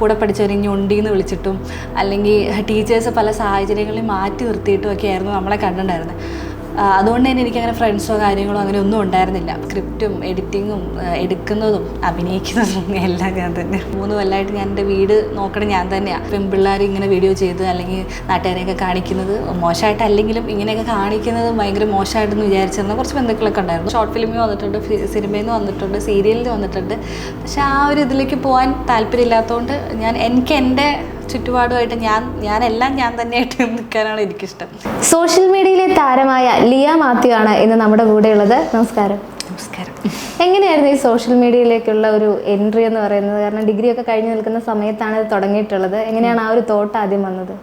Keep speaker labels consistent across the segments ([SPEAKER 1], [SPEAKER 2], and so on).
[SPEAKER 1] കൂടെ പഠിച്ചവർ എന്ന് വിളിച്ചിട്ടും അല്ലെങ്കിൽ ടീച്ചേഴ്സ് പല സാഹചര്യങ്ങളിൽ മാറ്റി നിർത്തിയിട്ടും ഒക്കെ ആയിരുന്നു നമ്മളെ കണ്ടിട്ടുണ്ടായിരുന്നത്. അതുകൊണ്ട് തന്നെ എനിക്കങ്ങനെ ഫ്രണ്ട്സോ കാര്യങ്ങളോ അങ്ങനെ ഒന്നും ഉണ്ടായിരുന്നില്ല. സ്ക്രിപ്റ്റും എഡിറ്റിങ്ങും എടുക്കുന്നതും അഭിനയിക്കുന്നതും എല്ലാം ഞാൻ തന്നെ. മൂന്ന് കൊല്ലമായിട്ട് ഞാൻ എന്റെ വീട് നോക്കണം ഞാൻ തന്നെയാണ് പെൺപിള്ളേർ ഇങ്ങനെ വീഡിയോ ചെയ്ത് അല്ലെങ്കിൽ നാട്ടുകാരെയൊക്കെ കാണിക്കുന്നത് മോശമായിട്ടല്ലെങ്കിലും ഇങ്ങനെയൊക്കെ കാണിക്കുന്നത് ഭയങ്കര മോശമായിട്ടെന്ന് വിചാരിച്ചിരുന്ന കുറച്ച് ബന്ധുക്കളൊക്കെ ഉണ്ടായിരുന്നു. ഷോർട്ട് ഫിലിമിൽ വന്നിട്ടുണ്ട് സിനിമയിൽ നിന്ന് വന്നിട്ടുണ്ട് സീരിയലിൽ വന്നിട്ടുണ്ട്. പക്ഷേ ആ ഒരു ഇതിലേക്ക് പോകാൻ താല്പര്യമില്ലാത്തതുകൊണ്ട് ഞാൻ എനിക്ക് എന്റെ ചുറ്റുപാടുമായിട്ട് ഞാൻ ഞാനെല്ലാം ഞാൻ തന്നെയായിട്ട് നിൽക്കാനാണ് എനിക്കിഷ്ടം.
[SPEAKER 2] സോഷ്യൽ മീഡിയയിലെ താരമായ ലിയ മാത്യു ആണ് ഇന്ന് നമ്മുടെ കൂടെയുള്ളത്. നമസ്കാരം.
[SPEAKER 1] നമസ്കാരം.
[SPEAKER 2] എങ്ങനെയായിരുന്നു ഈ സോഷ്യൽ മീഡിയയിലേക്കുള്ള ഒരു എൻട്രി എന്ന് പറയുന്നത്? കാരണം ഡിഗ്രി ഒക്കെ കഴിഞ്ഞ് നിൽക്കുന്ന സമയത്താണ് ഇത് തുടങ്ങിയിട്ടുള്ളത്. എങ്ങനെയാണ് ആ ഒരു തോട്ട് ആദ്യം വന്നത്?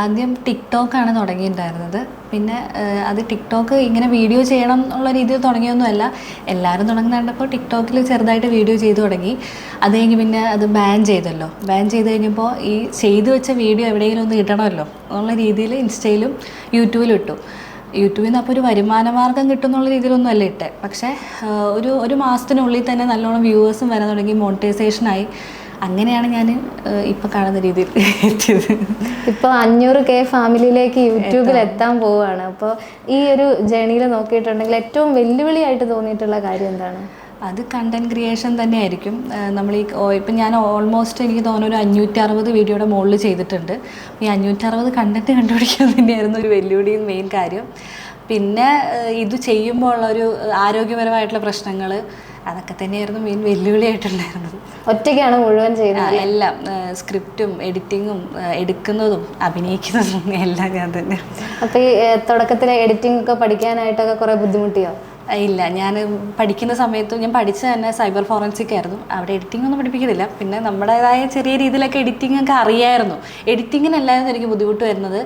[SPEAKER 1] ആദ്യം ടിക്ടോക്കാണ് തുടങ്ങിയിട്ടുണ്ടായിരുന്നത്. പിന്നെ അത് ടിക്ടോക്ക് ഇങ്ങനെ വീഡിയോ ചെയ്യണം എന്നുള്ള രീതിയിൽ തുടങ്ങിയൊന്നുമല്ല. എല്ലാവരും തുടങ്ങുന്ന കണ്ടപ്പോൾ ടിക്ടോക്കിൽ ചെറുതായിട്ട് വീഡിയോ ചെയ്തു തുടങ്ങി. അത് കഴിഞ്ഞ് പിന്നെ അത് ബാൻ ചെയ്തല്ലോ. ബാൻ ചെയ്ത് കഴിഞ്ഞപ്പോൾ ഈ ചെയ്തു വെച്ച വീഡിയോ എവിടെയെങ്കിലും ഒന്ന് ഇടണമല്ലോ എന്നുള്ള രീതിയിൽ ഇൻസ്റ്റയിലും യൂട്യൂബിലും ഇട്ടു. യൂട്യൂബിൽ നിന്ന് അപ്പോൾ ഒരു വരുമാന മാർഗം കിട്ടും എന്നുള്ള രീതിയിലൊന്നും അല്ല ഇട്ടെ. പക്ഷേ ഒരു ഒരു മാസത്തിനുള്ളിൽ തന്നെ നല്ലോണം വ്യൂവേഴ്സും വരാൻ തുടങ്ങി. മോണിറ്റൈസേഷനായി. അങ്ങനെയാണ് ഞാൻ ഇപ്പം കാണുന്ന രീതിയിൽ എത്തിയത്.
[SPEAKER 2] ഇപ്പോൾ അഞ്ഞൂറ് കെ ഫാമിലിയിലേക്ക് യൂട്യൂബിൽ എത്താൻ പോവുകയാണ് അപ്പോൾ ഈ ഒരു ജേണിയിൽ നോക്കിയിട്ടുണ്ടെങ്കിൽ ഏറ്റവും വെല്ലുവിളിയായിട്ട് തോന്നിയിട്ടുള്ള കാര്യം എന്താണ്?
[SPEAKER 1] അത് കണ്ടന്റ് ക്രിയേഷൻ തന്നെയായിരിക്കും. നമ്മൾ ഈ ഇപ്പം ഞാൻ ഓൾമോസ്റ്റ് എനിക്ക് തോന്നുന്നു ഒരു അഞ്ഞൂറ്റി അറുപത് വീഡിയോയുടെ മുകളിൽ ചെയ്തിട്ടുണ്ട്. ഈ അഞ്ഞൂറ്റി അറുപത് കണ്ടന്റ് കണ്ടുപിടിക്കാൻ തന്നെയായിരുന്നു ഒരു വെല്ലുവിളിയും മെയിൻ കാര്യം. പിന്നെ ഇത് ചെയ്യുമ്പോൾ ഉള്ള ഒരു ആരോഗ്യപരമായിട്ടുള്ള പ്രശ്നങ്ങൾ അതൊക്കെ തന്നെയായിരുന്നു മെയിൻ വെല്ലുവിളിയായിട്ടുണ്ടായിരുന്നത്
[SPEAKER 2] ഒറ്റയ്ക്കാണ് മുഴുവൻ ചെയ്യുന്നത്?
[SPEAKER 1] എല്ലാം സ്ക്രിപ്റ്റും എഡിറ്റിങ്ങും എടുക്കുന്നതും അഭിനയിക്കുന്നതും എല്ലാം ഞാൻ തന്നെ.
[SPEAKER 2] അപ്പോൾ ഈ തുടക്കത്തിലെ എഡിറ്റിംഗ് ഒക്കെ പഠിക്കാനായിട്ടൊക്കെ കുറേ ബുദ്ധിമുട്ടിയോ?
[SPEAKER 1] ഇല്ല ഞാൻ പഠിക്കുന്ന സമയത്തും ഞാൻ പഠിച്ചത് തന്നെ സൈബർ ഫോറൻസിക് ആയിരുന്നു. അവിടെ എഡിറ്റിംഗ് ഒന്നും പഠിപ്പിക്കുന്നില്ല. പിന്നെ നമ്മുടേതായ ചെറിയ രീതിയിലൊക്കെ എഡിറ്റിംഗ് ഒക്കെ അറിയായിരുന്നു. എഡിറ്റിങ്ങിനല്ലായിരുന്നു എനിക്ക് ബുദ്ധിമുട്ട് വരുന്നത്.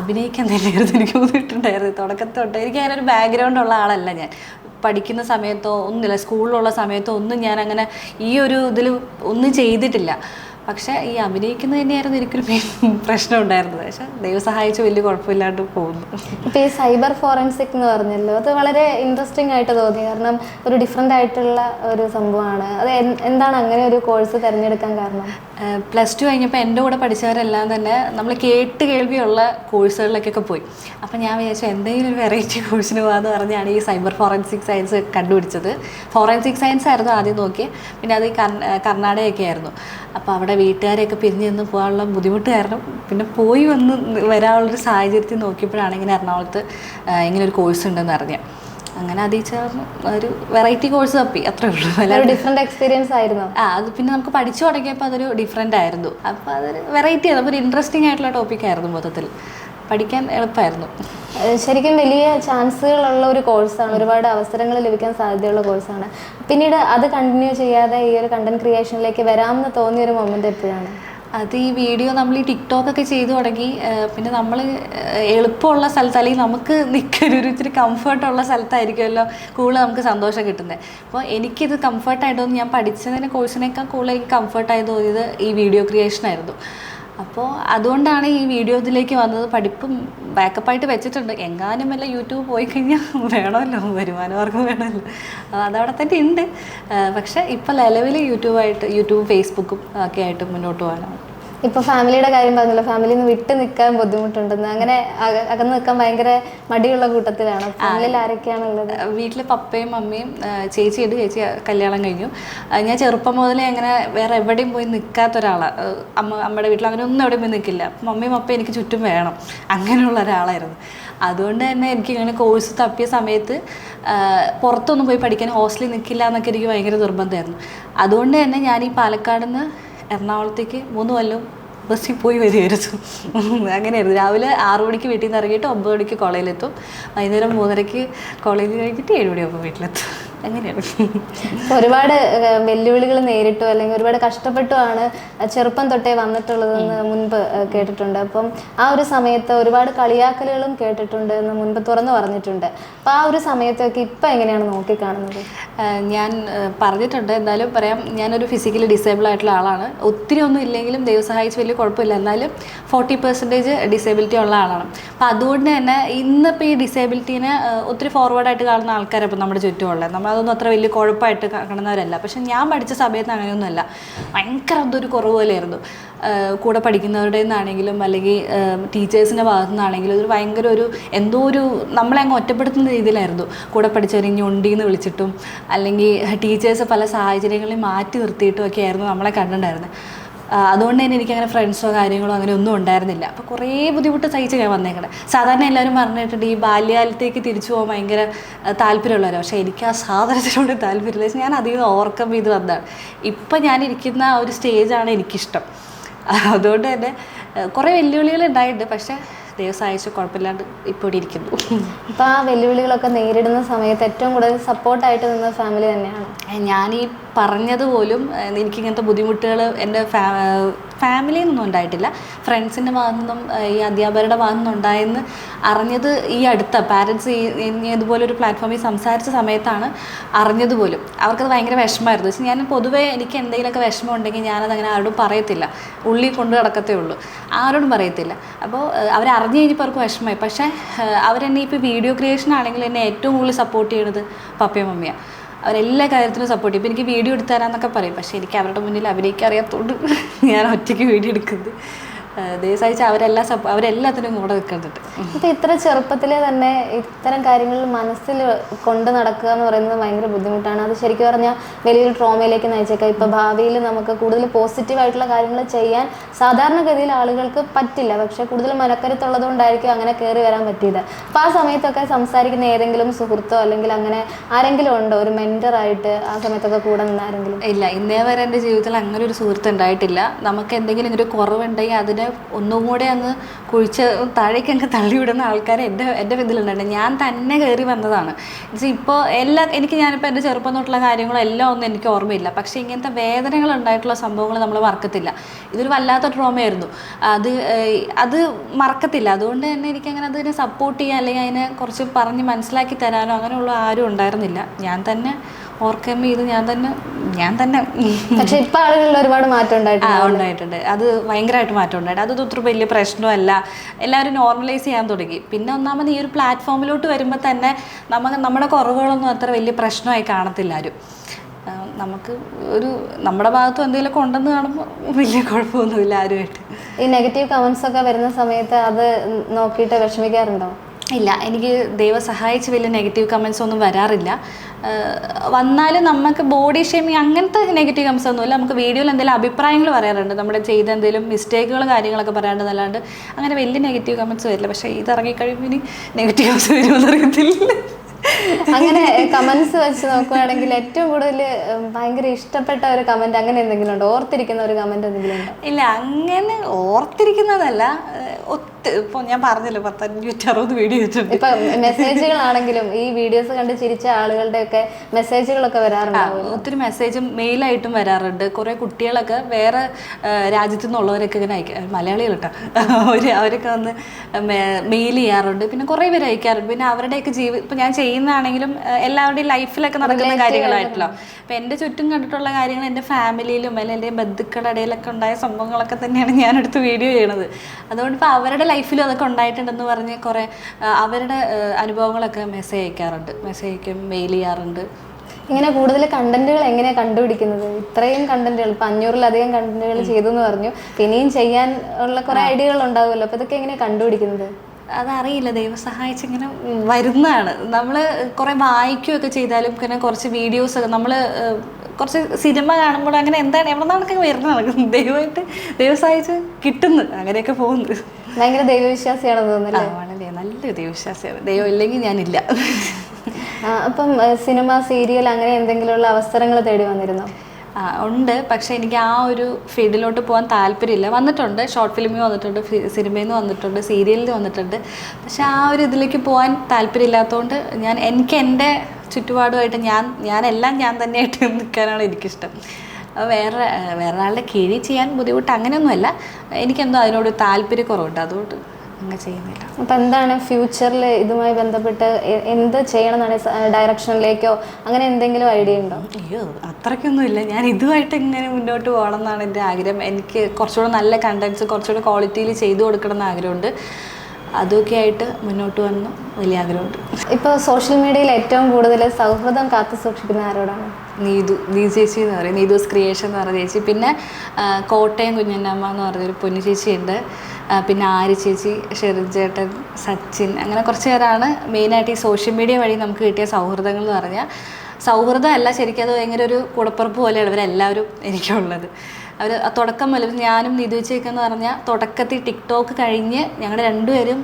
[SPEAKER 1] അഭിനയിക്കാൻ തന്നെയായിരുന്നു എനിക്ക് ബുദ്ധിമുട്ടുണ്ടായിരുന്നത്. തുടക്കത്തോട്ട് തൊട്ട് എനിക്ക് അങ്ങനെ ഒരു ബാക്ക്ഗ്രൗണ്ട് ഉള്ള ആളല്ല ഞാൻ. പഠിക്കുന്ന സമയത്തോ ഒന്നുമില്ല സ്കൂളിലുള്ള സമയത്തോ ഒന്നും ഞാൻ അങ്ങനെ ഈ ഒരു ഇതിൽ ഒന്നും ചെയ്തിട്ടില്ല. പക്ഷേ ഈ അഭിനയിക്കുന്നത് തന്നെയായിരുന്നു എനിക്കൊരു പ്രശ്നം ഉണ്ടായിരുന്നത്. പക്ഷെ ദൈവം സഹായിച്ച് വലിയ കുഴപ്പമില്ലാണ്ട് പോകുന്നു.
[SPEAKER 2] ഇപ്പോൾ ഈ സൈബർ ഫോറൻസിക് എന്ന് പറഞ്ഞല്ലോ അത് വളരെ ഇൻട്രസ്റ്റിംഗ് ആയിട്ട് തോന്നി. കാരണം ഒരു ഡിഫറെന്റ് ആയിട്ടുള്ള ഒരു സംഭവമാണ്. അത് എന്താണ് അങ്ങനെ ഒരു കോഴ്സ് തിരഞ്ഞെടുക്കാൻ കാരണം?
[SPEAKER 1] പ്ലസ് ടു കഴിഞ്ഞപ്പോൾ എന്റെ കൂടെ പഠിച്ചവരെല്ലാം തന്നെ നമ്മൾ കേട്ട് കേൾവിയുള്ള കോഴ്സുകളിലേക്കൊക്കെ പോയി. അപ്പോൾ ഞാൻ വിചാരിച്ചു എന്തെങ്കിലും ഒരു വെറൈറ്റി കോഴ്സിന് പോകാമെന്ന് പറഞ്ഞാണ് ഈ സൈബർ ഫോറൻസിക് സയൻസ് കണ്ടുപിടിച്ചത്. ഫോറൻസിക് സയൻസ് ആയിരുന്നു ആദ്യം നോക്കിയത് പിന്നെ അത് കർണാടകയൊക്കെ ആയിരുന്നു. അപ്പോൾ അവിടെ വീട്ടുകാരെയൊക്കെ പിരിഞ്ഞ് നിന്ന് പോകാനുള്ള ബുദ്ധിമുട്ട് കാരണം പിന്നെ പോയി വന്ന് വരാനുള്ളൊരു സാഹചര്യത്തിൽ നോക്കിയപ്പോഴാണ് ഇങ്ങനെ എറണാകുളത്ത് ഇങ്ങനെ ഒരു കോഴ്സ് ഉണ്ടെന്ന് അറിഞ്ഞത്. അങ്ങനെ അതിൽ ചേർന്ന് ഒരു വെറൈറ്റി കോഴ്സ് തപ്പി അത്രേ ഉള്ളൂ. അല്ലാതെ
[SPEAKER 2] ഡിഫറെന്റ് എക്സ്പീരിയൻസ് ആയിരുന്നു.
[SPEAKER 1] ആ അത് പിന്നെ നമുക്ക് പഠിച്ചു തുടങ്ങിയപ്പോൾ അതൊരു ഡിഫറെന്റ് ആയിരുന്നു. അപ്പോൾ അതൊരു വെറൈറ്റി ആയിരുന്നു ഒരു ഇൻട്രസ്റ്റിംഗ് ആയിട്ടുള്ള ടോപ്പിക് ആയിരുന്നു മൊത്തത്തിൽ. പഠിക്കാൻ എളുപ്പമായിരുന്നു
[SPEAKER 2] ശരിക്കും വലിയ ചാൻസുകളുള്ള ഒരു കോഴ്സാണ് ഒരുപാട് അവസരങ്ങൾ ലഭിക്കാൻ സാധ്യതയുള്ള കോഴ്സാണ് പിന്നീട് അത് കണ്ടിന്യൂ ചെയ്യാതെ ഈ ഒരു കണ്ടന്റ് ക്രിയേഷനിലേക്ക് വരാമെന്ന് തോന്നിയ ഒരു മൊമെന്റ് എപ്പോഴാണ്?
[SPEAKER 1] അത് ഈ വീഡിയോ നമ്മൾ ഈ ടിക്ടോക്ക് ഒക്കെ ചെയ്തു തുടങ്ങി പിന്നെ നമ്മൾ എളുപ്പമുള്ള സ്ഥലത്ത് അല്ലെങ്കിൽ നമുക്ക് നിൽക്കാൻ ഇത്തിരി കംഫർട്ടുള്ള സ്ഥലത്തായിരിക്കുമല്ലോ കൂടുതൽ നമുക്ക് സന്തോഷം കിട്ടുന്നത്. അപ്പോൾ എനിക്കിത് കംഫർട്ടായിട്ട് തോന്നി ഞാൻ പഠിച്ചതിന് കോഴ്സിനേക്കാൾ കൂടുതൽ എനിക്ക് കംഫർട്ടായി തോന്നിയത് ഈ വീഡിയോ ക്രിയേഷൻ ആയിരുന്നു. അപ്പോൾ അതുകൊണ്ടാണ് ഈ വീഡിയോ ഇതിലേക്ക് വന്നത്. പഠിപ്പും ബാക്കപ്പായിട്ട് വെച്ചിട്ടുണ്ട്. എങ്ങാനും വല്ല യൂട്യൂബ് പോയി കഴിഞ്ഞാൽ വേണമല്ലോ. വരുമാനമാർഗം വേണമല്ലോ. അതവിടെ തന്നെ ഉണ്ട്. പക്ഷേ ഇപ്പോൾ നിലവിൽ യൂട്യൂബായിട്ട് യൂട്യൂബും ഫേസ്ബുക്കും ഒക്കെ ആയിട്ട് മുന്നോട്ട് പോകാനാണ്.
[SPEAKER 2] ഇപ്പൊ ഫാമിലിയുടെ കാര്യം പറഞ്ഞല്ലോ ഫാമിലിയിൽ നിന്ന് വിട്ട് നിൽക്കാൻ ബുദ്ധിമുട്ടുണ്ടെന്ന്. അങ്ങനെ അക- അകന്ന് നിൽക്കാൻ ഭയങ്കര മടിയുള്ള കൂട്ടത്തിലാണ്? ഫാമിലിയിൽ ആരൊക്കെയാണുള്ളത്?
[SPEAKER 1] വീട്ടിൽ പപ്പയും മമ്മിയും ചേച്ചി ചേച്ചിയുണ്ട്. ചേച്ചി കല്യാണം കഴിഞ്ഞു. ഞാൻ ചെറുപ്പം മുതലേ അങ്ങനെ വേറെ എവിടെയും പോയി നിൽക്കാത്ത ഒരാളാണ് അമ്മ അമ്മയുടെ വീട്ടിൽ അങ്ങനെ ഒന്നും എവിടെയും പോയി നിൽക്കില്ല. മമ്മിയും അപ്പം എനിക്ക് ചുറ്റും വേണം. അങ്ങനെയുള്ള ഒരാളായിരുന്നു. അതുകൊണ്ട് തന്നെ എനിക്ക് ഇങ്ങനെ കോഴ്സ് തപ്പിയ സമയത്ത് പുറത്തൊന്നും പോയി പഠിക്കാൻ ഹോസ്റ്റലിൽ നിൽക്കില്ല എന്നൊക്കെ എനിക്ക് ഭയങ്കര നിർബന്ധമായിരുന്നു. അതുകൊണ്ട് തന്നെ ഞാൻ ഈ പാലക്കാട് നിന്ന് എറണാകുളത്തേക്ക് മൂന്ന് കൊല്ലം ബസ്സിൽ പോയി വരുമായിരുന്നു അങ്ങനെയായിരുന്നു. രാവിലെ ആറു മണിക്ക് വീട്ടിൽ നിന്ന് ഇറങ്ങിയിട്ട് ഒമ്പത് മണിക്ക് കോളേജിലെത്തും. വൈകുന്നേരം മൂന്നരയ്ക്ക് കോളേജിൽ കഴിഞ്ഞിട്ട് ഏഴ് മണിയാകുമ്പോൾ വീട്ടിലെത്തും. അങ്ങനെയാണ്.
[SPEAKER 2] ഒരുപാട് വെല്ലുവിളികൾ നേരിട്ടു അല്ലെങ്കിൽ ഒരുപാട് കഷ്ടപ്പെട്ടുമാണ് ചെറുപ്പം തൊട്ടേ വന്നിട്ടുള്ളതെന്ന് മുൻപ് കേട്ടിട്ടുണ്ട്. അപ്പം ആ ഒരു സമയത്ത് ഒരുപാട് കളിയാക്കലുകളും കേട്ടിട്ടുണ്ട് എന്ന് മുൻപ് തുറന്നു പറഞ്ഞിട്ടുണ്ട്. അപ്പം ആ ഒരു സമയത്തൊക്കെ ഇപ്പം എങ്ങനെയാണ് നോക്കിക്കാണുന്നത്?
[SPEAKER 1] കാണുന്നത് ഞാൻ പറഞ്ഞിട്ടുണ്ട്. എന്തായാലും പറയാം ഞാനൊരു ഫിസിക്കലി ഡിസേബിൾ ആയിട്ടുള്ള ആളാണ്. ഒത്തിരി ഒന്നും ഇല്ലെങ്കിലും ദൈവം സഹായിച്ച് വലിയ കുഴപ്പമില്ല. എന്നാലും ഫോർട്ടി പെർസെന്റേജ് ഡിസേബിലിറ്റി ഉള്ള ആളാണ്. അപ്പം അതുകൊണ്ട് തന്നെ ഇന്നിപ്പോൾ ഈ ഡിസേബിലിറ്റീനെ ഒത്തിരി ഫോർവേഡായിട്ട് കാണുന്ന ആൾക്കാരപ്പം നമ്മുടെ ചുറ്റുമുള്ളത്. നമ്മൾ അതൊന്നും അത്ര വലിയ കുഴപ്പമായിട്ട് കാണുന്നവരല്ല. പക്ഷെ ഞാൻ പഠിച്ച സമയത്ത് അങ്ങനെയൊന്നുമല്ല. ഭയങ്കര എന്തൊരു കുറവ് പോലെയായിരുന്നു. കൂടെ പഠിക്കുന്നവരുടെ നിന്നാണെങ്കിലും അല്ലെങ്കിൽ ടീച്ചേഴ്സിന്റെ ഭാഗത്തു നിന്നാണെങ്കിലും ഒരു ഭയങ്കര ഒരു എന്തോ ഒരു നമ്മളെ അങ്ങ് ഒറ്റപ്പെടുത്തുന്ന രീതിയിലായിരുന്നു. കൂടെ പഠിച്ചവരെ ഞൊണ്ടിന്ന് വിളിച്ചിട്ടും അല്ലെങ്കിൽ ടീച്ചേഴ്സ് പല സാഹചര്യങ്ങളിൽ മാറ്റി നിർത്തിയിട്ടും ഒക്കെ ആയിരുന്നു നമ്മളെ കണ്ടിട്ടുണ്ടായിരുന്നത്. അതുകൊണ്ട് തന്നെ എനിക്കങ്ങനെ ഫ്രണ്ട്സോ കാര്യങ്ങളോ അങ്ങനെ ഒന്നും ഉണ്ടായിരുന്നില്ല. അപ്പോൾ കുറേ ബുദ്ധിമുട്ട് സഹിച്ച് ഞാൻ വന്നേക്കണേ. സാധാരണ എല്ലാവരും പറഞ്ഞിട്ടുണ്ട് ഈ ബാല്യകാലത്തേക്ക് തിരിച്ചു പോകാൻ ഭയങ്കര താല്പര്യമുള്ളവരോ. പക്ഷേ എനിക്ക് ആ സാധനത്തിനോട് താല്പര്യമില്ല. പക്ഷേ ഞാൻ അധികം ഓവർകം ചെയ്ത് വന്നതാണ്. ഇപ്പം ഞാനിരിക്കുന്ന ആ ഒരു സ്റ്റേജാണ് എനിക്കിഷ്ടം. അതുകൊണ്ട് തന്നെ കുറേ വെല്ലുവിളികൾ ഉണ്ടായിട്ടുണ്ട്. പക്ഷേ ദൈവം സഹായിച്ചു കുഴപ്പമില്ലാണ്ട് ഇപ്പോൾ ഇവിടെ ഇരിക്കുന്നു.
[SPEAKER 2] അപ്പോൾ ആ വെല്ലുവിളികളൊക്കെ നേരിടുന്ന സമയത്ത് ഏറ്റവും കൂടുതൽ സപ്പോർട്ടായിട്ട് നിന്ന ഫാമിലി തന്നെയാണ്?
[SPEAKER 1] ഞാൻ ഈ പറഞ്ഞതുപോലും പോലും എനിക്ക് ഇങ്ങനത്തെ ബുദ്ധിമുട്ടുകൾ എന്റെ ഫാ ഫാമിലിയിൽ നിന്നും ഉണ്ടായിട്ടില്ല. ഫ്രണ്ട്സിന്റെ ഭാഗത്തു നിന്നും ഈ അധ്യാപകരുടെ ഭാഗത്തു നിന്നും ഉണ്ടായെന്ന് അറിഞ്ഞത് ഈ അടുത്ത പാരൻസ് ഈ ഇതുപോലൊരു പ്ലാറ്റ്ഫോമിൽ സംസാരിച്ച സമയത്താണ് അറിഞ്ഞത് പോലും അവർക്കത് ഭയങ്കര വിഷമമായിരുന്നു. പക്ഷേ ഞാൻ പൊതുവേ എനിക്ക് എന്തെങ്കിലുമൊക്കെ വിഷമം ഉണ്ടെങ്കിൽ ഞാനത് അങ്ങനെ ആരോടും പറയത്തില്ല. ഉള്ളിൽ കൊണ്ട് കിടക്കത്തേ ഉള്ളൂ. ആരോടും പറയത്തില്ല. അപ്പോൾ അവരറിഞ്ഞു കഴിഞ്ഞപ്പോൾ അവർക്ക് വിഷമമായി. പക്ഷേ അവരെന്നെ ഇപ്പോൾ വീഡിയോ ക്രിയേഷൻ ആണെങ്കിൽ എന്നെ ഏറ്റവും കൂടുതൽ സപ്പോർട്ട് ചെയ്യണത് പപ്പയും മമ്മിയാണ് അവരെല്ലാ കാര്യത്തിനും സപ്പോർട്ട് ചെയ്യും. ഇപ്പോൾ എനിക്ക് വീഡിയോ എടുത്തു തരാമെന്നൊക്കെ പറയും. പക്ഷേ എനിക്ക് അവരുടെ മുന്നിൽ അഭിനയിക്കാൻ അറിയാത്തതുകൊണ്ട് ഞാൻ ഒറ്റയ്ക്ക് വീഡിയോ എടുക്കുന്നത്. ദയവ് സഹിച്ച് അവരെല്ലാം സപ്പോ അവരെല്ലാത്തിനും കൂടെ നിൽക്കുന്നുണ്ട്.
[SPEAKER 2] ഇപ്പൊ ഇത്ര ചെറുപ്പത്തിലെ തന്നെ ഇത്തരം കാര്യങ്ങൾ മനസ്സിൽ കൊണ്ട് നടക്കുക എന്ന് പറയുന്നത് ഭയങ്കര ബുദ്ധിമുട്ടാണ്. അത് ശരിക്കും പറഞ്ഞാൽ വലിയൊരു ട്രോമയിലേക്ക് നയിച്ചേക്കാം. ഇപ്പൊ ഭാവിയിൽ നമുക്ക് കൂടുതൽ പോസിറ്റീവ് ആയിട്ടുള്ള കാര്യങ്ങൾ ചെയ്യാൻ സാധാരണഗതിയിൽ ആളുകൾക്ക് പറ്റില്ല. പക്ഷെ കൂടുതൽ മനക്കരുത്തുള്ളത് കൊണ്ടായിരിക്കും അങ്ങനെ കയറി വരാൻ പറ്റിയത്. അപ്പൊ ആ സമയത്തൊക്കെ സംസാരിക്കുന്ന ഏതെങ്കിലും സുഹൃത്തോ അല്ലെങ്കിൽ അങ്ങനെ ആരെങ്കിലും ഉണ്ടോ? ഒരു മെന്ററായിട്ട് ആ സമയത്തൊക്കെ കൂടെ നിന്ന് ആരെങ്കിലും?
[SPEAKER 1] ഇല്ല ഇന്നേ വരെ എന്റെ ജീവിതത്തിൽ അങ്ങനെ ഒരു സുഹൃത്ത് ഉണ്ടായിട്ടില്ല. നമുക്ക് എന്തെങ്കിലും ഒരു കുറവുണ്ടെങ്കിൽ അതിനെ ഒന്നും കൂടെ അങ്ങ് കുഴിച്ച് താഴേക്ക് അങ്ങ് തള്ളിവിടുന്ന ആൾക്കാർ എന്റെ എന്റെ ഇതിലുണ്ട് ഞാൻ തന്നെ കയറി വന്നതാണ്. ഇപ്പോൾ എല്ലാ എനിക്ക് ഞാനിപ്പോൾ എന്റെ ചെറുപ്പം തൊട്ടുള്ള കാര്യങ്ങളും എല്ലാം ഒന്നും എനിക്ക് ഓർമ്മയില്ല. പക്ഷേ ഇങ്ങനത്തെ വേദനകൾ ഉണ്ടായിട്ടുള്ള സംഭവങ്ങൾ നമ്മൾ മറക്കത്തില്ല. ഇതൊരു വല്ലാത്ത ട്രോമയായിരുന്നു അത് അത് മറക്കത്തില്ല. അതുകൊണ്ട് തന്നെ എനിക്കങ്ങനെ അതിനെ സപ്പോർട്ട് ചെയ്യാൻ അല്ലെങ്കിൽ അതിനെ കുറച്ച് പറഞ്ഞ് മനസ്സിലാക്കി തരാനോ അങ്ങനെയുള്ള ആരും ഉണ്ടായിരുന്നില്ല. ഞാൻ തന്നെ ഓർക്കം ചെയ്ത് ഞാൻ തന്നെ ഞാൻ തന്നെ.
[SPEAKER 2] പക്ഷെ ഇപ്പൊ ആളുകളിൽ ഒരുപാട് മാറ്റം ഉണ്ടായിട്ടുണ്ട്.
[SPEAKER 1] ഉണ്ടായിട്ടുണ്ട്. അത് ഭയങ്കരമായിട്ട് മാറ്റം ഉണ്ടായിട്ട് അത് ഒത്തിരി വലിയ പ്രശ്നമല്ല. എല്ലാവരും നോർമലൈസ് ചെയ്യാൻ തുടങ്ങി. പിന്നെ ഒന്നാമത് ഈ ഒരു പ്ലാറ്റ്ഫോമിലോട്ട് വരുമ്പോൾ തന്നെ നമുക്ക് നമ്മുടെ കുറവുകളൊന്നും അത്ര വലിയ പ്രശ്നമായി കാണത്തില്ല ആരും. നമുക്ക് ഒരു നമ്മുടെ ഭാഗത്തും എന്തെങ്കിലും കൊണ്ടെന്ന് കാണുമ്പോൾ വലിയ കുഴപ്പമൊന്നുമില്ല ആരുമായിട്ട്.
[SPEAKER 2] ഈ നെഗറ്റീവ് കമന്റ്സ് ഒക്കെ വരുന്ന സമയത്ത് അത് നോക്കിയിട്ട് വിഷമിക്കാറുണ്ടോ?
[SPEAKER 1] ഇല്ല എനിക്ക് ദൈവം സഹായിച്ച് വലിയ നെഗറ്റീവ് കമൻസ് ഒന്നും വരാറില്ല. വന്നാലും നമുക്ക് ബോഡി ഷേമിങ് അങ്ങനത്തെ നെഗറ്റീവ് കമൻസ് ഒന്നുമില്ല. നമുക്ക് വീഡിയോയിൽ എന്തെങ്കിലും അഭിപ്രായങ്ങൾ പറയാറുണ്ട്. നമ്മുടെ ചെയ്ത എന്തെങ്കിലും മിസ്റ്റേക്കുകൾ കാര്യങ്ങളൊക്കെ പറയാറുണ്ട് അല്ലാണ്ട് അങ്ങനെ വലിയ നെഗറ്റീവ് കമൻസ് വരില്ല. പക്ഷേ ഇത് ഇറങ്ങിക്കഴിയുമ്പോൾ ഇനി നെഗറ്റീവ് കമൻസ് വരുമെന്ന് അറിയത്തില്ല.
[SPEAKER 2] അങ്ങനെ കമന്റ്സ് വെച്ച് നോക്കുകയാണെങ്കിൽ ഏറ്റവും കൂടുതൽ ഭയങ്കര ഇഷ്ടപ്പെട്ട ഒരു കമന്റ് അങ്ങനെ എന്തെങ്കിലും ഉണ്ടോ? ഓർത്തിരിക്കുന്ന ഒരു കമന്റ് എന്തെങ്കിലും
[SPEAKER 1] ഇല്ല അങ്ങനെ ഓർത്തിരിക്കുന്നതല്ല. ആഹ് ഇപ്പൊ ഞാൻ പറഞ്ഞല്ലോ പത്തഞ്ഞൂറ്റി അറുപത് വീഡിയോ വെച്ചിട്ടുണ്ട്
[SPEAKER 2] ഇപ്പൊ മെസ്സേജുകളാണെങ്കിലും ഈ വീഡിയോസ് കണ്ട് ചിരിച്ച ആളുകളുടെ ഒക്കെ മെസ്സേജുകളൊക്കെ വരാറുണ്ട്?
[SPEAKER 1] ഒത്തിരി മെസ്സേജും മെയിലായിട്ടും വരാറുണ്ട്. കുറെ കുട്ടികളൊക്കെ വേറെ രാജ്യത്തു നിന്നുള്ളവരൊക്കെ ഇങ്ങനെ അയക്കാം മലയാളികൾ കേട്ടോ. അവർ അവരൊക്കെ വന്ന് മെയിൽ ചെയ്യാറുണ്ട്. പിന്നെ കുറേ പേര് അയക്കാറുണ്ട്. പിന്നെ അവരുടെയൊക്കെ ജീവിതം ഇപ്പൊ ഞാൻ ചെയ്യുന്നതാണെങ്കിലും എല്ലാവരുടെയും ലൈഫിലൊക്കെ നടക്കുന്ന കാര്യങ്ങളായിട്ടല്ലോ അപ്പൊ എന്റെ ചുറ്റും കണ്ടിട്ടുള്ള കാര്യങ്ങൾ എന്റെ ഫാമിലിയിലും അല്ലെങ്കിൽ എന്റെ ബന്ധുക്കളുടെ ഇടയിലൊക്കെ ഉണ്ടായ സംഭവങ്ങളൊക്കെ തന്നെയാണ് ഞാനെടുത്ത് വീഡിയോ ചെയ്യണത്. അതുകൊണ്ട് ഇപ്പോൾ അവരുടെ ലൈഫിലും അതൊക്കെ ഉണ്ടായിട്ടുണ്ടെന്ന് പറഞ്ഞ് കുറേ അവരുടെ അനുഭവങ്ങളൊക്കെ മെസ്സേജ് അയക്കാറുണ്ട്. മെസ്സേജ് അയക്കും മെയിൽ ചെയ്യാറുണ്ട്.
[SPEAKER 2] ഇങ്ങനെ കൂടുതൽ കണ്ടന്റുകൾ എങ്ങനെയാണ് കണ്ടുപിടിക്കുന്നത്? ഇത്രയും കണ്ടന്റുകൾ ഇപ്പൊ അഞ്ഞൂറിലധികം കണ്ടന്റുകൾ ചെയ്തു എന്ന് പറഞ്ഞു. ഇനിയും ചെയ്യാൻ ഉള്ള കുറെ ഐഡിയകൾ ഉണ്ടാവുമല്ലോ. അപ്പൊ ഇതൊക്കെ എങ്ങനെയാ കണ്ടുപിടിക്കുന്നത്?
[SPEAKER 1] അതറിയില്ല. ദൈവം സഹായിച്ച് ഇങ്ങനെ വരുന്നതാണ്. നമ്മൾ കുറേ വായിക്കുകയൊക്കെ ചെയ്താലും പിന്നെ കുറച്ച് വീഡിയോസ് നമ്മൾ കുറച്ച് സിനിമ കാണുമ്പോൾ അങ്ങനെ എന്താണ്? എവിടെ നിന്നൊക്കെ വരുന്നതാണ് ദൈവമായിട്ട് ദൈവസഹായിച്ച് കിട്ടുന്നു. അങ്ങനെയൊക്കെ പോകുന്നു.
[SPEAKER 2] ഭയങ്കര ദൈവവിശ്വാസിയാണെന്ന് തോന്നുന്നു
[SPEAKER 1] ആ വളരെ നല്ലൊരു ദൈവവിശ്വാസിയാണ്. ദൈവം ഇല്ലെങ്കിൽ ഞാനില്ല
[SPEAKER 2] അപ്പം സിനിമ സീരിയൽ അങ്ങനെ എന്തെങ്കിലുമുള്ള അവസരങ്ങൾ തേടി വന്നിരുന്നു?
[SPEAKER 1] ഉണ്ട്. പക്ഷെ എനിക്ക് ആ ഒരു ഫീൽഡിലോട്ട് പോകാൻ താല്പര്യമില്ല. വന്നിട്ടുണ്ട്. ഷോർട്ട് ഫിലിമിൽ വന്നിട്ടുണ്ട് സിനിമയിൽ നിന്ന് വന്നിട്ടുണ്ട് സീരിയലിൽ വന്നിട്ടുണ്ട്. പക്ഷെ ആ ഒരു ഇതിലേക്ക് പോകാൻ താല്പര്യമില്ലാത്തതുകൊണ്ട് ഞാൻ എനിക്ക് എന്റെ ചുറ്റുപാടുമായിട്ട് ഞാൻ ഞാനെല്ലാം ഞാൻ തന്നെയായിട്ട് നിൽക്കാനാണ് എനിക്കിഷ്ടം. വേറെ വേറെ ആളുടെ കീഴിൽ ചെയ്യാൻ ബുദ്ധിമുട്ട് അങ്ങനെയൊന്നുമല്ല. എനിക്കെന്തോ അതിനോട് താല്പര്യക്കുറവുണ്ട്. അതുകൊണ്ട് അങ്ങനെ ചെയ്യുന്നില്ല.
[SPEAKER 2] അപ്പം എന്താണ് ഫ്യൂച്ചറിൽ ഇതുമായി ബന്ധപ്പെട്ട് എന്ത് ചെയ്യണം എന്നാണ് ഡയറക്ഷനിലേക്കോ അങ്ങനെ എന്തെങ്കിലും ഐഡിയ ഉണ്ടോ?
[SPEAKER 1] അയ്യോ അത്രയ്ക്കൊന്നുമില്ല. ഞാൻ ഇതുമായിട്ട് ഇങ്ങനെ മുന്നോട്ട് പോകണം എന്നാണ് എന്റെ ആഗ്രഹം. എനിക്ക് കുറച്ചുകൂടെ നല്ല കണ്ടൻസ് കുറച്ചുകൂടെ ക്വാളിറ്റിയിൽ ചെയ്തു കൊടുക്കണം എന്ന് ആഗ്രഹമുണ്ട്. അതൊക്കെ ആയിട്ട് മുന്നോട്ട് വന്നു വലിയ ആഗ്രഹമുണ്ട്.
[SPEAKER 2] ഇപ്പോൾ സോഷ്യൽ മീഡിയയിൽ ഏറ്റവും കൂടുതൽ സൗഹൃദം കാത്തു സൂക്ഷിക്കുന്ന ആരോടാണ്?
[SPEAKER 1] നീതു നീ ചേച്ചി എന്ന് പറയും. നീതുസ് ക്രിയേഷൻ എന്ന് പറഞ്ഞ ചേച്ചി. പിന്നെ കോട്ടയം കുഞ്ഞന്നമ്മ എന്ന് പറഞ്ഞൊരു പൊന്നു ചേച്ചിയുണ്ട്. ഉണ്ട് പിന്നെ ആര് ചേച്ചി? ഷെറിൻ ചേട്ടൻ സച്ചിൻ അങ്ങനെ കുറച്ച് പേരാണ് മെയിനായിട്ട് ഈ സോഷ്യൽ മീഡിയ വഴി നമുക്ക് കിട്ടിയ സൗഹൃദങ്ങൾ എന്ന് പറഞ്ഞാൽ സൗഹൃദമല്ല ശരിക്കും അത് ഭയങ്കര ഒരു കുടപ്പുറപ്പ് പോലെയാണ് ഇവരെല്ലാവരും എനിക്കുള്ളത്. അവർ തുടക്കം മുതൽ ഞാനും നിതുവച്ചേക്ക് എന്ന് പറഞ്ഞാൽ തുടക്കത്തിൽ ടിക്ടോക്ക് കഴിഞ്ഞ് ഞങ്ങൾ രണ്ടുപേരും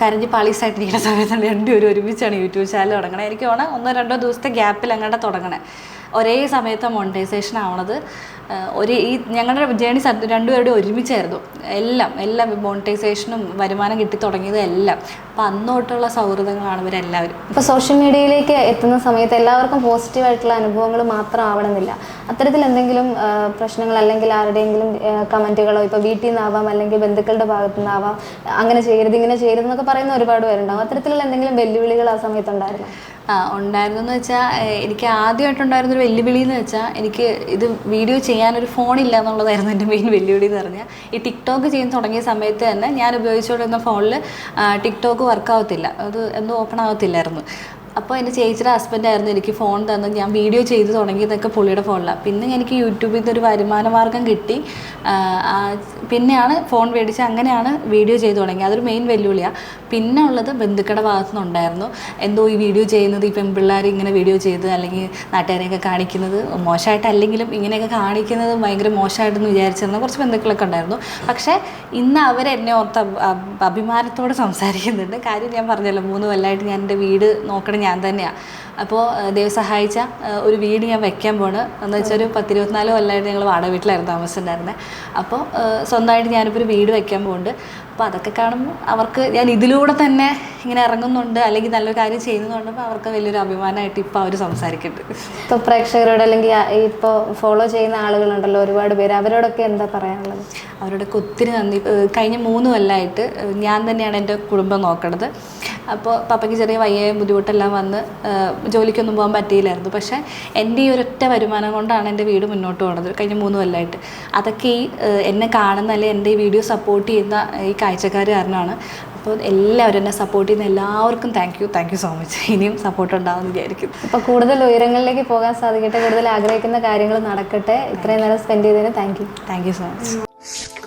[SPEAKER 1] കരഞ്ഞ് പാളീസായിട്ടിരിക്കുന്ന സമയത്താണ് രണ്ടുപേരും ഒരുമിച്ചാണ് യൂട്യൂബ് ചാനൽ തുടങ്ങണത് എനിക്ക് ഓണം ഒന്നോ രണ്ടോ ദിവസത്തെ ഗ്യാപ്പിൽ അങ്ങോട്ട് തുടങ്ങണേ. ഒരേ സമയത്ത് മോണിറ്റൈസേഷൻ ആവണത്. ഒരു ഈ ഞങ്ങളുടെ ജേണി രണ്ടുപേരുടെ ഒരുമിച്ചായിരുന്നു. എല്ലാം എല്ലാം മോണിറ്റൈസേഷനും വരുമാനം കിട്ടി തുടങ്ങിയതും എല്ലാം. അപ്പം അന്നോട്ടുള്ള സൗഹൃദങ്ങളാണ് ഇവരെല്ലാവരും.
[SPEAKER 2] ഇപ്പോൾ സോഷ്യൽ മീഡിയയിലേക്ക് എത്തുന്ന സമയത്ത് എല്ലാവർക്കും പോസിറ്റീവായിട്ടുള്ള അനുഭവങ്ങൾ മാത്രം ആവണമെന്നില്ല. അത്തരത്തിൽ എന്തെങ്കിലും പ്രശ്നങ്ങൾ അല്ലെങ്കിൽ ആരുടെയെങ്കിലും കമന്റുകളോ ഇപ്പോൾ വീട്ടിൽ നിന്നാവാം അല്ലെങ്കിൽ ബന്ധുക്കളുടെ ഭാഗത്തു നിന്നാവാം അങ്ങനെ ചെയ്യരുത് ഇങ്ങനെ ചെയ്യരുത് എന്നൊക്കെ പറയുന്ന ഒരുപാട് പേരുണ്ടാവും. അത്തരത്തിലുള്ള എന്തെങ്കിലും വെല്ലുവിളികൾ ആ സമയത്തുണ്ടായിരുന്നു
[SPEAKER 1] ഉണ്ടായിരുന്നെന്ന് വെച്ചാൽ എനിക്ക് ആദ്യമായിട്ടുണ്ടായിരുന്നൊരു വെല്ലുവിളി എന്ന് വെച്ചാൽ എനിക്ക് ഇത് വീഡിയോ ചെയ്യാനൊരു ഫോണില്ല എന്നുള്ളതായിരുന്നു എന്റെ മെയിൻ വെല്ലുവിളി എന്ന് പറഞ്ഞാൽ ഈ ടിക്ടോക്ക് ചെയ്യാൻ തുടങ്ങിയ സമയത്ത് തന്നെ ഞാൻ ഉപയോഗിച്ചുകൊണ്ടിരുന്ന ഫോണിൽ ടിക്ടോക്ക് വർക്ക് ആവത്തില്ല. അത് എന്തോ ഓപ്പൺ ആവത്തില്ലായിരുന്നു. അപ്പോൾ എന്റെ ചേച്ചിയുടെ ഹസ്ബൻഡായിരുന്നു എനിക്ക് ഫോൺ തന്നത് ഞാൻ വീഡിയോ ചെയ്ത് തുടങ്ങിയതൊക്കെ പുള്ളിയുടെ ഫോണിലാണ് പിന്നെ എനിക്ക് യൂട്യൂബിൽ നിന്ന് ഒരു വരുമാന മാർഗം കിട്ടി. പിന്നെയാണ് ഫോൺ മേടിച്ച് അങ്ങനെയാണ് വീഡിയോ ചെയ്ത് തുടങ്ങിയത്. അതൊരു മെയിൻ വെല്ലുവിളിയാണ് പിന്നെ ഉള്ളത് ബന്ധുക്കളുടെ ഭാഗത്തു നിന്നുണ്ടായിരുന്നു. എന്തോ ഈ വീഡിയോ ചെയ്യുന്നത് ഈ പെൺപിള്ളേർ ഇങ്ങനെ വീഡിയോ ചെയ്ത് അല്ലെങ്കിൽ നാട്ടുകാരെയൊക്കെ കാണിക്കുന്നത് മോശമായിട്ടല്ലെങ്കിലും ഇങ്ങനെയൊക്കെ കാണിക്കുന്നത് ഭയങ്കര മോശമായിട്ടെന്ന് വിചാരിച്ചിരുന്ന കുറച്ച് ബന്ധുക്കളൊക്കെ ഉണ്ടായിരുന്നു. പക്ഷേ ഇന്ന് അവരെന്നെ ഓർത്ത് അഭ- അഭ- അഭിമാനത്തോടെ സംസാരിക്കുന്നുണ്ട്. കാര്യം ഞാൻ പറഞ്ഞല്ലോ മൂന്ന് കൊല്ലമായിട്ട് ഞാൻ എന്റെ വീട് നോക്കണ ഞാൻ തന്നെയാണ് അപ്പോൾ ദൈവം സഹായിച്ച ഒരു വീട് ഞാൻ വെക്കാൻ പോണ്. എന്ന് വെച്ചാൽ ഒരു പത്തിരുപത്തിനാല് കൊല്ലമായിട്ട് ഞങ്ങൾ വാടക വീട്ടിലായിരുന്നു താമസിച്ചിട്ടുണ്ടായിരുന്നത് അപ്പോൾ സ്വന്തമായിട്ട് ഞാനിപ്പോൾ ഒരു വീട് വെക്കാൻ പോകുന്നുണ്ട് അപ്പോൾ അതൊക്കെ കാണുമ്പോൾ അവർക്ക് ഞാൻ ഇതിലൂടെ തന്നെ ഇങ്ങനെ ഇറങ്ങുന്നുണ്ട്. അല്ലെങ്കിൽ നല്ലൊരു കാര്യം ചെയ്യുന്നുണ്ട് അപ്പോൾ അവർക്ക് വലിയൊരു അഭിമാനമായിട്ട് ഇപ്പോൾ അവർ സംസാരിക്കുന്നുണ്ട്
[SPEAKER 2] ഇപ്പോൾ പ്രേക്ഷകരോട് അല്ലെങ്കിൽ ഇപ്പോൾ ഫോളോ ചെയ്യുന്ന ആളുകളുണ്ടല്ലോ ഒരുപാട് പേര്. അവരോടൊക്കെ എന്താ പറയാനുള്ളത്?
[SPEAKER 1] അവരോടൊക്കെ ഒത്തിരി നന്ദി. കഴിഞ്ഞ മൂന്ന് കൊല്ലമായിട്ട് ഞാൻ തന്നെയാണ് എന്റെ കുടുംബം നോക്കണത്. അപ്പോൾ പപ്പയ്ക്ക് ചെറിയ വയ്യായ ബുദ്ധിമുട്ടെല്ലാം വന്ന് ജോലിക്കൊന്നും പോകാൻ പറ്റിയില്ലായിരുന്നു. പക്ഷേ എന്റെ ഈ ഒരൊറ്റ വരുമാനം കൊണ്ടാണ് എന്റെ വീട് മുന്നോട്ട് പോകുന്നത് കഴിഞ്ഞ മൂന്ന് കൊല്ലമായിട്ട് അതൊക്കെ ഈ എന്നെ കാണുന്ന അല്ലെങ്കിൽ എന്റെ ഈ വീഡിയോ സപ്പോർട്ട് ചെയ്യുന്ന ഈ കാഴ്ചക്കാർ കാരണമാണ്. അപ്പോൾ എല്ലാവരും എന്നെ സപ്പോർട്ട് ചെയ്യുന്ന എല്ലാവർക്കും thank you thank you so much ഇനിയും സപ്പോർട്ട് ഉണ്ടാവും വിചാരിക്കും
[SPEAKER 2] അപ്പോൾ കൂടുതൽ ഉയരങ്ങളിലേക്ക് പോകാൻ സാധിക്കട്ടെ കൂടുതൽ ആഗ്രഹിക്കുന്ന കാര്യങ്ങൾ നടക്കട്ടെ. ഇത്രയും നേരം സ്പെൻഡ് ചെയ്തതിന് thank you
[SPEAKER 1] thank you so much